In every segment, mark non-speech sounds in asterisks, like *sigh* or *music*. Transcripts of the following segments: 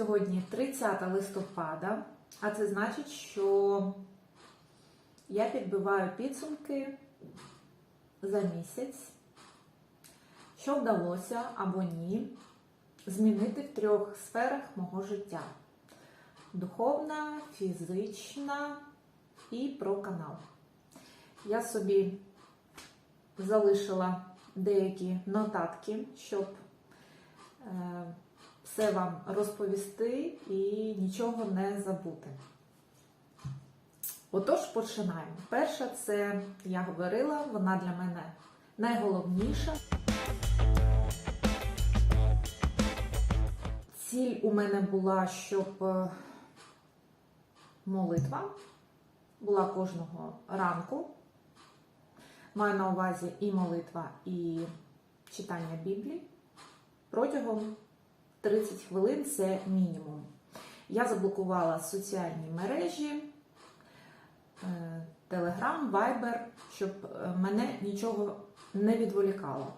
Сьогодні 30 листопада, а це значить, що я підбиваю підсумки за місяць, що вдалося або ні змінити в трьох сферах мого життя: духовна, фізична і про канал. Я собі залишила деякі нотатки, щоб е, все вам розповісти і нічого не забути. Отож, починаємо. Перша це я говорила, вона для мене найголовніша. Ціль у мене була, щоб е, молитва була кожного ранку. Маю на увазі і молитва, і читання Біблії протягом 30 хвилин це мінімум. Я заблокувала соціальні мережі, Telegram, Viber, щоб е, мене нічого не відволікало.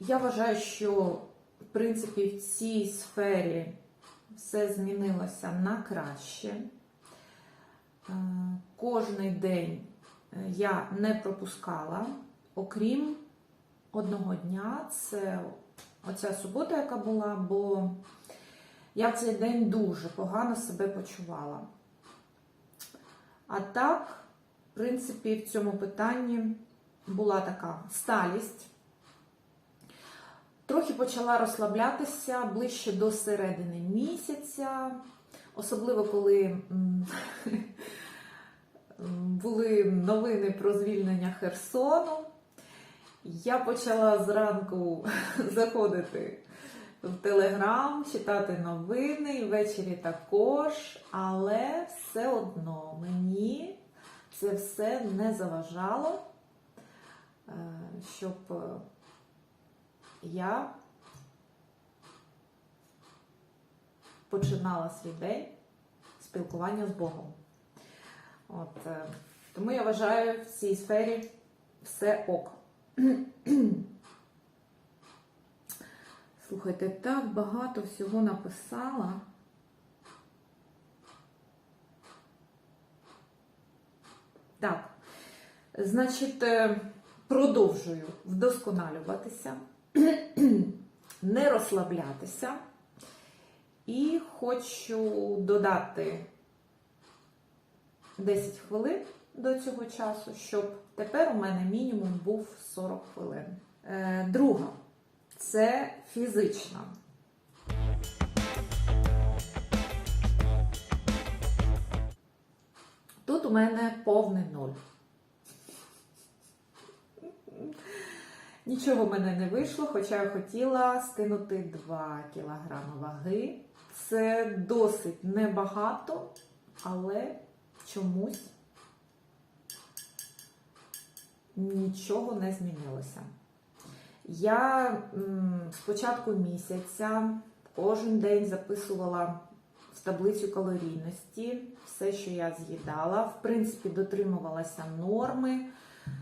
Я вважаю, що в принципі в цій сфері все змінилося на краще. Е, Кожний день е, я не пропускала, окрім одного дня, це оця субота, яка була, бо я в цей день дуже погано себе почувала. А так, в принципі, в цьому питанні була така сталість. Трохи почала розслаблятися ближче до середини місяця, особливо коли *laughs* були новини про звільнення Херсону. Я почала зранку *laughs* заходити в Телеграм, читати новини, і ввечері також, але все одно мені це все не заважало, е, щоб е, я починала свій день спілкування з Богом. От, е, тому я вважаю в цій сфері все ок. Слухайте, так багато всього написала. Так, значить, е, продовжую вдосконалюватися, *clears throat* не розслаблятися. І хочу додати 10 хвилин до цього часу, щоб тепер у мене мінімум був 40 хвилин. Е, Друга це фізична. Тут у мене повний нуль. Нічого в мене не вийшло, хоча я хотіла скинути 2 кг ваги. Це досить небагато, але чомусь нічого не змінилося. Я з початку місяця кожен день записувала в таблицю калорійності все, що я з'їдала. В принципі, дотримувалася норми,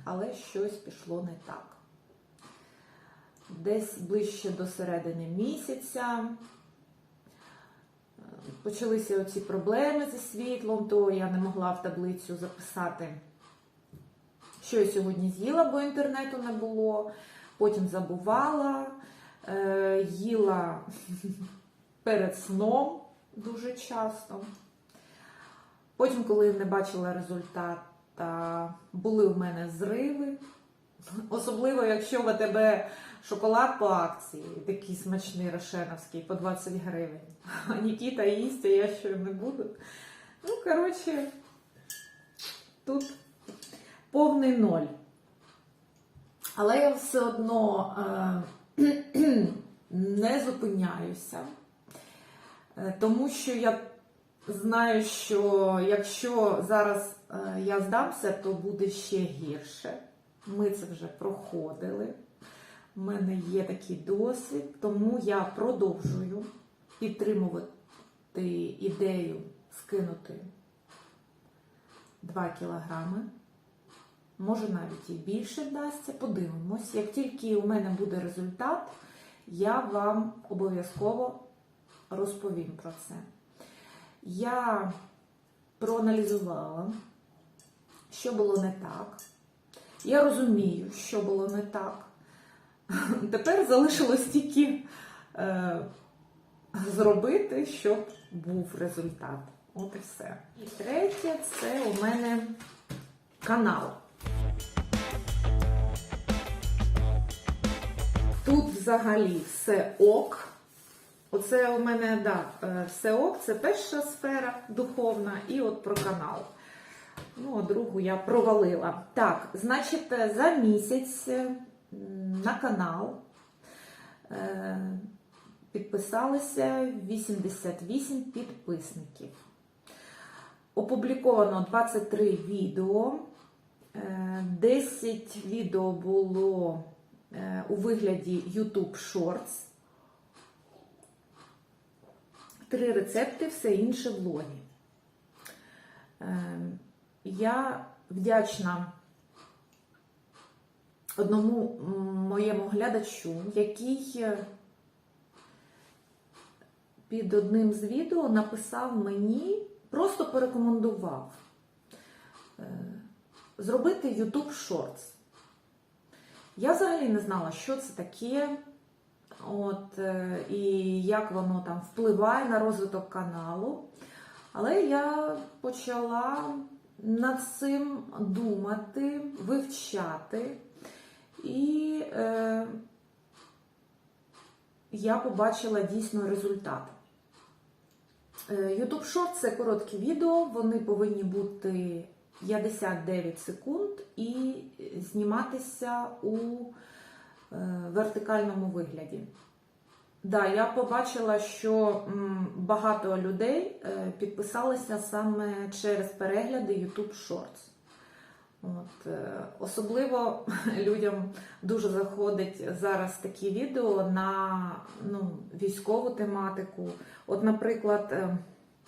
але щось пішло не так. Десь ближче до середини місяця е, почалися оці проблеми зі світлом, то я не могла в таблицю записати, що я сьогодні з'їла, бо інтернету не було. Потім забувала, е, їла *laughs* перед сном дуже часто. Потім, коли не бачила результата, були в мене зриви. Особливо, якщо в тебе шоколад по акції, такий смачний рошеновський по 20 гривень. А Нікіта їсть, а я що не буду. Ну, коротше, тут повний ноль. Але я все одно е, *clears throat* не зупиняюся, е, тому що я знаю, що якщо зараз е, я здамся, то буде ще гірше. Ми це вже проходили. У мене є такий досвід, тому я продовжую підтримувати ідею скинути 2 кілограми. Може навіть і більше вдасться, подивимось. Як тільки у мене буде результат, я вам обов'язково розповім про це. Я проаналізувала, що було не так. Я розумію, що було не так. *laughs* Тепер залишилось тільки е, зробити, щоб був результат. От і все. І третє це у мене канал. Тут взагалі все ок. Оце у мене, да, е, все ок, це перша сфера духовна, і от про канал. Ну, другу я провалила. Так, значить, е, за місяць е, на канал підписалися 88 підписників. Опубліковано 23 відео. Е, 10 відео було у вигляді YouTube Shorts. Три рецепти, все інше влоги. Е, Я вдячна одному моєму глядачу, який е, під одним з відео написав мені, просто порекомендував е, зробити YouTube Shorts. Я взагалі не знала, що це таке, от, е, і як воно там впливає на розвиток каналу. Але я почала над цим думати, вивчати, і е, я побачила дійсно результат. Е, YouTube Short це короткі відео, вони повинні бути 59 секунд і зніматися у е, вертикальному вигляді. Да, я побачила, що багато людей е, підписалися саме через перегляди YouTube Shorts. От, е, особливо *laughs* людям дуже заходить зараз такі відео на ну, військову тематику. От, наприклад,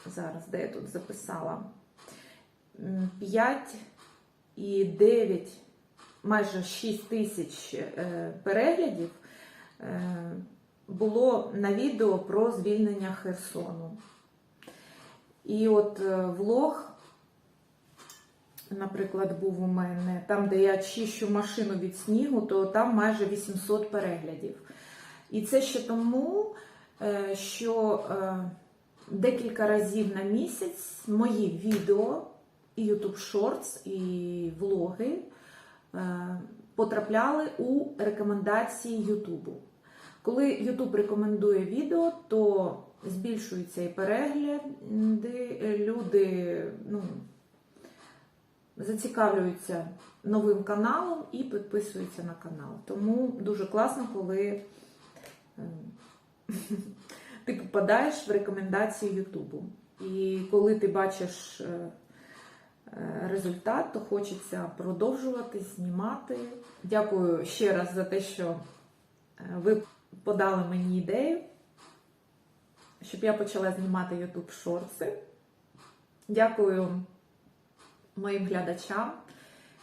зараз де я тут записала 5 і 9, майже 6 тисяч е, переглядів е, було на відео про звільнення Херсону. І от е, влог, наприклад, був у мене, там, де я чищу машину від снігу, то там майже 800 переглядів. І це ще тому, що декілька разів на місяць мої відео, і YouTube Shorts, і влоги е, потрапляли у рекомендації Ютубу. Коли YouTube рекомендує відео, то збільшуються і перегляди, люди ну, зацікавлюються новим каналом і підписуються на канал. Тому дуже класно, коли е, *laughs* ти попадаєш в рекомендації Ютубу. І коли ти бачиш е, е, результат, то хочеться продовжувати знімати. Дякую ще раз за те, що е, ви подали мені ідею, щоб я почала знімати YouTube шорти. Дякую моїм глядачам,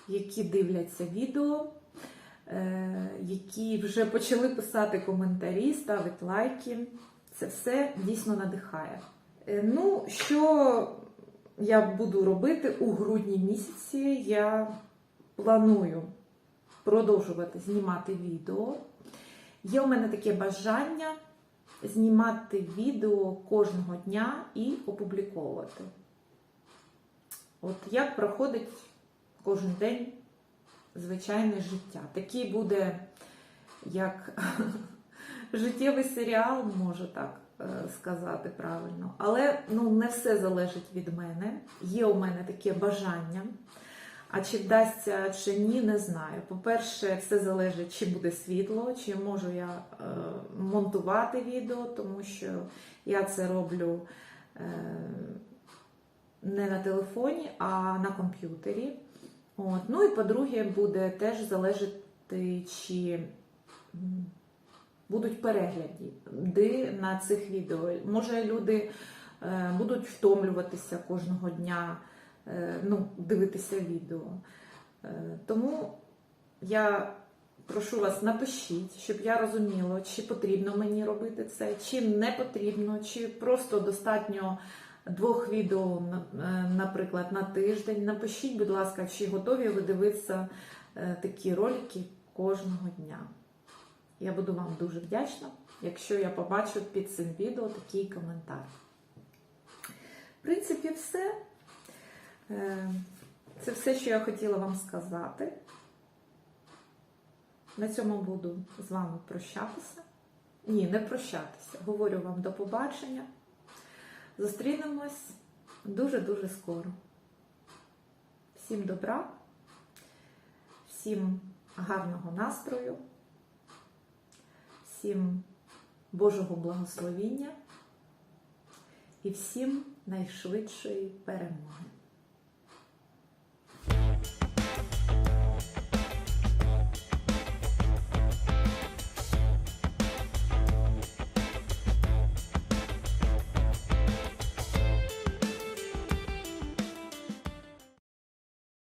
які дивляться відео, е, які вже почали писати коментарі, ставити лайки. Це все дійсно надихає. Е, Ну, що я буду робити у грудні місяці? Я планую продовжувати знімати відео. Є у мене таке бажання знімати відео кожного дня і опубліковувати. От як проходить кожен день звичайне життя. Такий буде як життєвий серіал, можу так е, сказати правильно. Але ну, не все залежить від мене. Є у мене таке бажання. А чи вдасться чи ні, не знаю. По-перше, все залежить, чи буде світло, чи можу я е, монтувати відео, тому що я це роблю е, не на телефоні, а на комп'ютері. От. Ну і по-друге, буде теж залежати, чи будуть перегляди на цих відео. Може, люди е, будуть втомлюватися кожного дня е, ну, дивитися відео. Е, Тому я прошу вас, напишіть, щоб я розуміла, чи потрібно мені робити це, чи не потрібно, чи просто достатньо двох відео, наприклад, на тиждень. Напишіть, будь ласка, чи готові ви дивитися такі ролики кожного дня. Я буду вам дуже вдячна, якщо я побачу під цим відео такий коментар. В принципі, все. Е, Це все, що я хотіла вам сказати. На цьому буду з вами прощатися. Ні, не прощатися. Говорю вам до побачення. Зустрінемось дуже-дуже скоро. Всім добра, всім гарного настрою, всім Божого благословіння і всім найшвидшої перемоги.